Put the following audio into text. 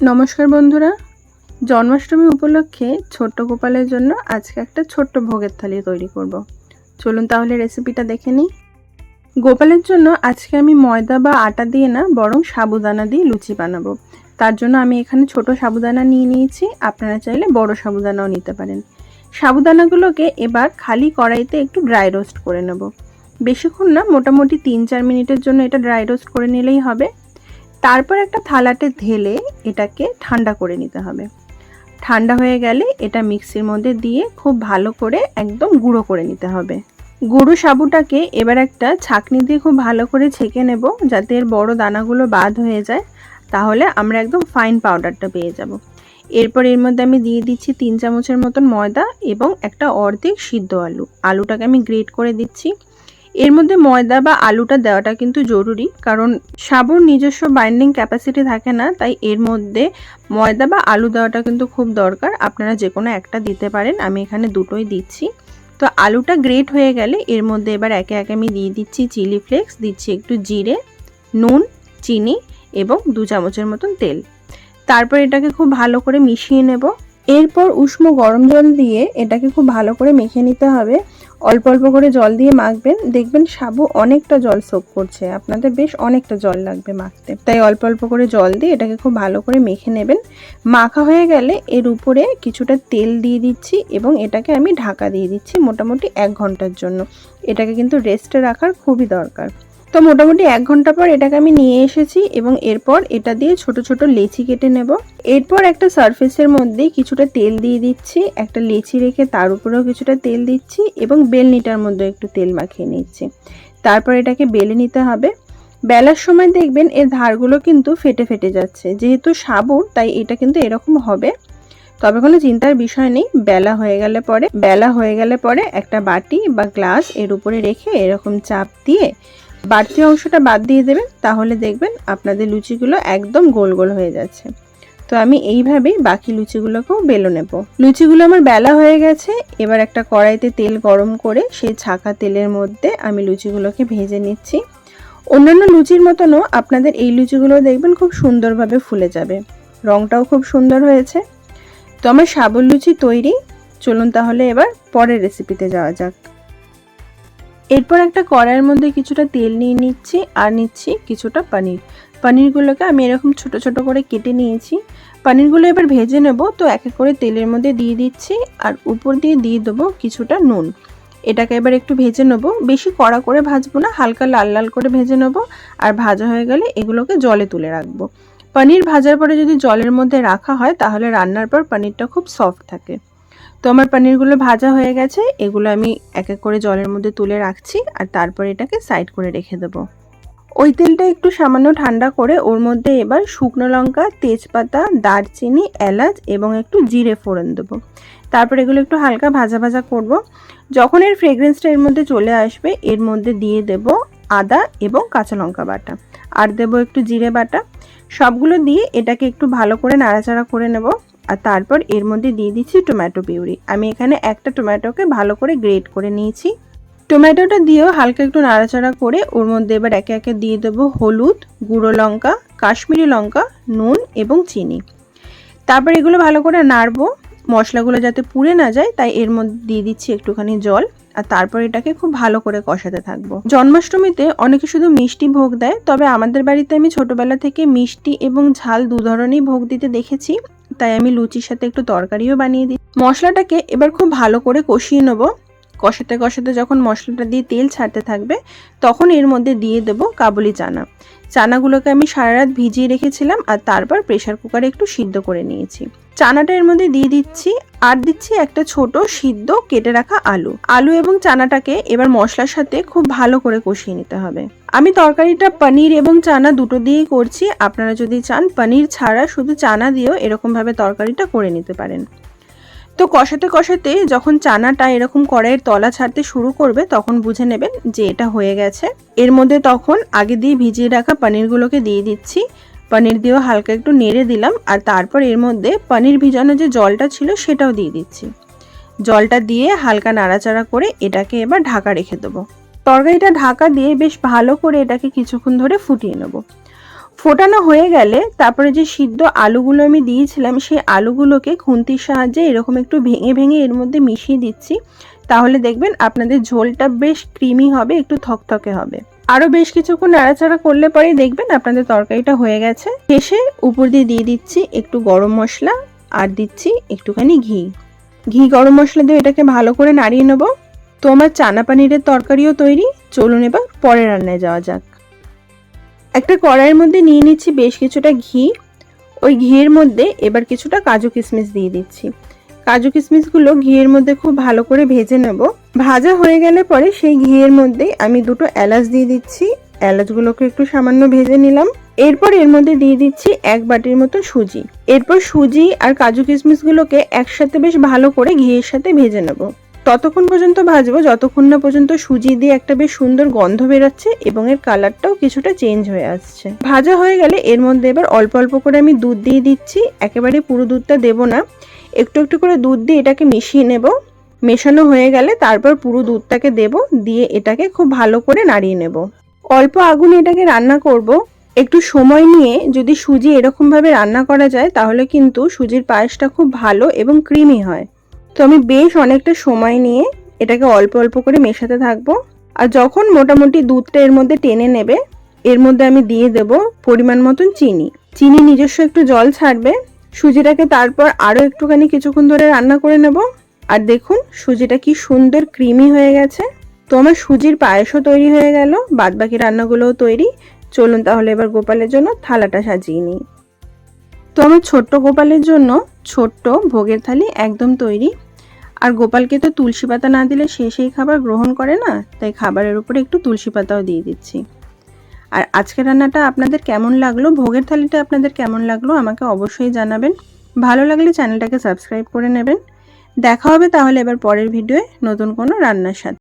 নমস্কার বন্ধুরা। জন্মাষ্টমী উপলক্ষে ছোট্ট গোপালের জন্য আজকে একটা ছোট্ট ভোগের থালি তৈরি করব। চলুন তাহলে রেসিপিটা দেখে নিই। গোপালের জন্য আজকে আমি ময়দা বা আটা দিয়ে না, বরং সাবুদানা দিয়ে লুচি বানাবো। তার জন্য আমি এখানে ছোট সাবুদানা নিয়ে নিয়েছি। আপনারা চাইলে বড় সাবুদানাও নিতে পারেন। সাবুদানাগুলোকে এবার খালি কড়াইতে একটু ড্রাই রোস্ট করে নেব। বেশিক্ষণ না, মোটামুটি তিন চার মিনিটের জন্য এটা ড্রাই রোস্ট করে নিলেই হবে। তারপর একটা থালাতে ঢেলে এটাকে ঠান্ডা করে নিতে হবে। ঠান্ডা হয়ে গেলে এটা মিক্সির মধ্যে দিয়ে খুব ভালো করে একদম গুঁড়ো করে নিতে হবে। গুঁড়ো সাবুটাকে এবার একটা ছাকনি দিয়ে খুব ভালো করে ছেঁকে নেব যাতে এর বড় দানাগুলো বাদ হয়ে যায়। তাহলে আমরা একদম ফাইন পাউডারটা পেয়ে যাব। এরপর এর মধ্যে আমি দিয়ে দিচ্ছি তিন চামচের মতন ময়দা এবং একটা অর্ধেক সিদ্ধ আলু। আলুটাকে আমি গ্রেট করে দিচ্ছি। এর মধ্যে ময়দা বা আলুটা দেওয়াটা কিন্তু জরুরি, কারণ সাবুর নিজস্ব বাইন্ডিং ক্যাপাসিটি থাকে না, তাই এর মধ্যে ময়দা বা আলু দেওয়াটা কিন্তু খুব দরকার। আপনারা যে কোনো একটা দিতে পারেন, আমি এখানে দুটোই দিচ্ছি। তো আলুটা গ্রেট হয়ে গেলে এর মধ্যে এবার একে একে আমি দিয়ে দিচ্ছি চিলি ফ্লেক্স দিচ্ছি একটু জিরে, নুন, চিনি এবং দু চামচের মতন তেল। তারপর এটাকে খুব ভালো করে মিশিয়ে নেব। এরপর উষ্ণ গরম জল দিয়ে এটাকে খুব ভালো করে মেখে নিতে হবে। অল্প অল্প করে জল দিয়ে মাখবেন। দেখবেন সাবু অনেকটা জল সোপ করছে। আপনাদের বেশ অনেকটা জল লাগবে মাখতে। তাই অল্প অল্প করে জল দিয়ে এটাকে খুব ভালো করে মেখে নেবেন। মাখা হয়ে গেলে এর উপরে কিছুটা তেল দিয়ে দিচ্ছি এবং এটাকে আমি ঢাকা দিয়ে দিচ্ছি মোটামুটি এক ঘণ্টার জন্য। এটাকে কিন্তু রেস্টে রাখার খুবই দরকার। তো মোটামুটি এক ঘণ্টা পর এটাকে আমি নিয়ে এসেছি এবং এরপর এটা দিয়ে ছোট ছোট লেচি কেটে নেব। এরপর একটা সারফেসের মধ্যে কিছুটা তেল দিয়ে দিচ্ছি, একটা লেচি রেখে তার উপরেও কিছুটা তেল দিচ্ছি এবং বেলনিটার মধ্যে একটু তেল মাখিয়ে নিচ্ছি। তারপর এটাকে বেলে নিতে হবে। বেলার সময় দেখবেন এর ধারগুলো কিন্তু ফেটে ফেটে যাচ্ছে। যেহেতু সাবুর তাই এটা কিন্তু এরকম হবে। তবে কোনো চিন্তার বিষয় নেই, বেলা হয়ে গেলে পরে, বেলা হয়ে গেলে পরে একটা বাটি বা গ্লাস এর উপরে রেখে এরকম চাপ দিয়ে বাড়তি অংশটা বাদ দিয়ে দেবেন, তাহলে দেখবেন আপনাদের লুচিগুলো একদম গোল গোল হয়ে যাচ্ছে। তো আমি এইভাবেই বাকি লুচিগুলোকেও বেলো নেব। লুচিগুলো আমার বেলা হয়ে গেছে, এবার একটা কড়াইতে তেল গরম করে সেই ছাকা তেলের মধ্যে আমি লুচিগুলোকে ভেজে নিচ্ছি। অন্যান্য লুচির মতনও আপনাদের এই লুচিগুলো দেখবেন খুব সুন্দরভাবে ফুলে যাবে। রংটাও খুব সুন্দর হয়েছে। তো আমার সাবুর লুচি তৈরি। চলুন তাহলে এবার পরের রেসিপিতে যাওয়া যাক। এরপর একটা কড়াইয়ের মধ্যে কিছুটা তেল নিয়ে নিচ্ছি আর নিচ্ছি কিছুটা পনির। পনিরগুলোকে আমি এরকম ছোট ছোট করে কেটে নিয়েছি। পনিরগুলো এবার ভেজে নেব, তো এক এক করে তেলের মধ্যে দিয়ে দিচ্ছি আর উপর দিয়ে দিয়ে দেবো কিছুটা নুন। এটাকে এবার একটু ভেজে নেব। বেশি কড়া করে ভাজবো না, হালকা লাল লাল করে ভেজে নেব আর ভাজা হয়ে গেলে এগুলোকে জলে তুলে রাখব। পনির ভাজার পরে যদি জলের মধ্যে রাখা হয়, তাহলে রান্নার পর পনিরটা খুব সফট থাকে। তো আমার পনিরগুলো ভাজা হয়ে গেছে, এগুলো আমি এক এক করে জলের মধ্যে তুলে রাখছি আর তারপর এটাকে সাইড করে রেখে দেবো। ওই তেলটা একটু সামান্য ঠান্ডা করে ওর মধ্যে এবার শুকনো লঙ্কা, তেজপাতা, দারচিনি, এলাচ এবং একটু জিরে ফোড়ন দেবো। তারপর এগুলো একটু হালকা ভাজা ভাজা করব। যখন এর ফ্রেগরেন্সটা এর মধ্যে চলে আসবে, এর মধ্যে দিয়ে দেব আদা এবং কাঁচা লঙ্কা বাটা আর দেব একটু জিরে বাটা। সবগুলো দিয়ে এটাকে একটু ভালো করে নাড়াচাড়া করে নেব। আর তারপর এর মধ্যে দিয়ে দিচ্ছি টমেটো পিউরি। আমি এখানে একটা টমেটোকে ভালো করে গ্রেট করে নিয়েছি। টমেটোটা দিয়েও হালকা একটু নাড়াচাড়া করে ওর মধ্যে এবার একে একে দিয়ে দেবো হলুদ, গুঁড়ো লঙ্কা, কাশ্মীরি লঙ্কা, নুন এবং চিনি। তারপর এগুলো ভালো করে নাড়বো। মশলাগুলো যাতে পুড়ে না যায়, তাই এর মধ্যে দিয়ে দিচ্ছি একটুখানি জল। আর তারপর এটাকে খুব ভালো করে কষাতে থাকব। জন্মাষ্টমীতে অনেকে শুধু মিষ্টি ভোগ দেয়, তবে আমাদের বাড়িতে আমি ছোটবেলা থেকে মিষ্টি এবং ঝাল দু ধরনেরই ভোগ দিতে দেখেছি। তাই আমি লুচির সাথে একটু তরকারিও বানিয়ে দিই। মশলাটাকে এবার খুব ভালো করে কষিয়ে নেব। কষাতে কষাতে যখন মশলাটা দিয়ে তেল ছাড়তে থাকবে, তখন এর মধ্যে দিয়ে দেব কাবুলি চানা। চানাগুলোকে আমি সারা রাত ভিজিয়ে রেখেছিলাম আর তারপর প্রেশার কুকারে একটু সিদ্ধ করে নিয়েছি। চানাটা এর মধ্যে দিয়ে দিচ্ছি আর দিচ্ছি একটা ছোট সিদ্ধ কেটে রাখা আলু। আলু এবং চানাটাকে এবার মশলার সাথে খুব ভালো করে কষিয়ে নিতে হবে। আমি তরকারিটা পনির এবং চানা দুটো দিয়েই করছি। আপনারা যদি চান পনির ছাড়া শুধু চানা দিয়েও এরকমভাবে তরকারিটা করে নিতে পারেন। তো কষাতে কষাতে যখন চানাটা এরকম কড়াইয়ের তলা ছাড়তে শুরু করবে, তখন বুঝে নেবেন যে এটা হয়ে গেছে। এর মধ্যে তখন আগে দিয়ে ভিজিয়ে রাখা পনিরগুলোকে দিয়ে দিচ্ছি। পনির দিয়েও হালকা একটু নেড়ে দিলাম আর তারপর এর মধ্যে পনির ভিজানো যে জলটা ছিল সেটাও দিয়ে দিচ্ছি। জলটা দিয়ে হালকা নাড়াচাড়া করে এটাকে এবার ঢাকা রেখে দেবো। তরকারিটা ঢাকা দিয়ে বেশ ভালো করে এটাকে কিছুক্ষণ ধরে ফুটিয়ে নেব। ফোটানো হয়ে গেলে তারপরে যে সিদ্ধ আলুগুলো আমি দিয়েছিলাম, সেই আলুগুলোকে খুন্তির সাহায্যে এরকম একটু ভেঙে ভেঙে এর মধ্যে মিশিয়ে দিচ্ছি। তাহলে দেখবেন আপনাদের ঝোলটা বেশ ক্রিমি হবে, একটু থকথকে হবে। আরও বেশ কিছুক্ষণ নাড়াচাড়া করলে পরেই দেখবেন আপনাদের তরকারিটা হয়ে গেছে। শেষে উপর দিয়ে দিয়ে দিচ্ছি একটু গরম মশলা আর দিচ্ছি একটুখানি ঘি। ঘি গরম মশলা দিয়ে এটাকে ভালো করে নাড়িয়ে নেব। তো আমার চানা পানিরের তরকারিও তৈরি। চলুন এবার পরে রান্নায় যাওয়া যাক। একটা কড়াইয়ের মধ্যে নিয়ে নিচ্ছি বেশ কিছুটা ঘি। ওই ঘিয়ের মধ্যে এবার কিছুটা কাজু কিশমিশ দিয়ে দিচ্ছি। কাজু কিশমিশগুলো ঘিয়ের মধ্যে খুব ভালো করে ভেজে নেব। ভাজা হয়ে গেলে পরে সেই ঘিয়ের মধ্যে আমি দুটো এলাচ দিয়ে দিচ্ছি। এলাচগুলোকে একটু সামান্য ভেজে নিলাম। এরপর এর মধ্যে দিয়ে দিচ্ছি এক বাটির মতো সুজি। এরপর সুজি আর কাজু কিশমিশগুলোকে একসাথে বেশ ভালো করে ঘিয়ের সাথে ভেজে নেব। ততক্ষণ পর্যন্ত ভাজবো, যতক্ষণ না পর্যন্ত সুজি দিয়ে একটা বেশ সুন্দর গন্ধ বেরোচ্ছে এবং এর কালারটাও কিছুটা চেঞ্জ হয়ে আসছে। ভাজা হয়ে গেলে এর মধ্যে এবার অল্প অল্প করে আমি দুধ দিয়ে দিচ্ছি, একেবারে পুরো দুধটা দেবো না। একটু একটু করে দুধ দিয়ে এটাকে মিশিয়ে নেব। মেশানো হয়ে গেলে তারপর পুরো দুধটাকে দেব, দিয়ে এটাকে খুব ভালো করে নাড়িয়ে নেব। অল্প আগুনে এটাকে রান্না করব। একটু সময় নিয়ে যদি সুজি এরকমভাবে রান্না করা যায়, তাহলে কিন্তু সুজির পায়েসটা খুব ভালো এবং ক্রিমি হয়। তো আমি বেশ অনেকটা সময় নিয়ে এটাকে অল্প অল্প করে মেশাতে থাকব। আর যখন মোটামুটি দুধটা এর মধ্যে টেনে নেবে, এর মধ্যে আমি দিয়ে দেব পরিমাণ মতন চিনি। চিনি নিজস্ব একটু জল ছাড়বে। সুজিটাকে তারপর আরও একটুখানি কিছুক্ষণ ধরে রান্না করে নেব। আর দেখুন, সুজিটা কি সুন্দর ক্রিমি হয়ে গেছে। তো আমার সুজির পায়েসও তৈরি হয়ে গেল, বাদবাকি রান্নাগুলোও তৈরি। চলুন তাহলে এবার গোপালের জন্য থালাটা সাজিয়ে নিই। তো আমার ছোট্ট গোপালের জন্য ছোট্ট ভোগের থালি একদম তৈরি। আর গোপালকে তো তুলসী পাতা না দিলে সে সেই খাবার গ্রহণ করে না, তাই খাবারের উপরে একটু তুলসী পাতাও দিয়ে দিচ্ছি। আর আজকের রান্নাটা আপনাদের কেমন লাগল, ভোগের থালিটা আপনাদের কেমন লাগল আমাকে অবশ্যই জানাবেন। ভালো লাগলে চ্যানেলটাকে সাবস্ক্রাইব করে নেবেন। দেখা হবে তাহলে এবার পরের ভিডিওয়ে নতুন কোনো রান্নার সাথে।